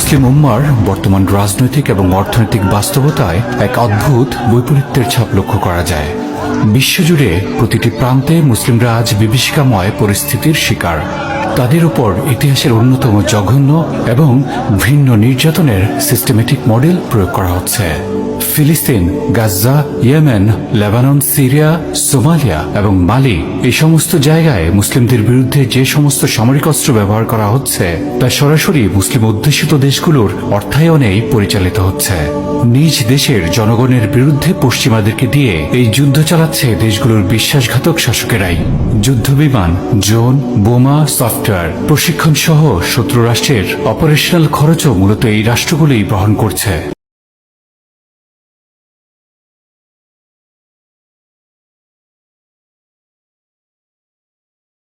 মুসলিম উম্মার বর্তমান রাজনৈতিক এবং অর্থনৈতিক বাস্তবতায় এক অদ্ভুত বৈপরীত্যের ছাপ লক্ষ্য করা যায়। বিশ্বজুড়ে প্রতিটি প্রান্তে মুসলিমরা আজ বিভীষিকাময় পরিস্থিতির শিকার। তাদের উপর ইতিহাসের অন্যতম জঘন্য এবং ভিন্ন নির্যাতনের সিস্টেমেটিক মডেল প্রয়োগ করা হচ্ছে। ফিলিস্তিন, Gaza, Yemen, Lebanon, Syria, Somalia এবং মালি এই সমস্ত জায়গায় মুসলিমদের বিরুদ্ধে যে সমস্ত সামরিক অস্ত্র ব্যবহার করা হচ্ছে, তা সরাসরি মুসলিম অধ্যুষিত দেশগুলোর অর্থায়নেই পরিচালিত হচ্ছে। নিজ দেশের জনগণের বিরুদ্ধে পশ্চিমাদেরকে দিয়ে এই যুদ্ধ চালাচ্ছে দেশগুলোর বিশ্বাসঘাতক শাসকেরাই। যুদ্ধবিমান, ড্রোন, বোমা সফটওয়্যার প্রশিক্ষণ সহ শত্রু রাষ্ট্রের অপারেশনাল খরচও মূলত এই রাষ্ট্রগুলোই বহন করছে।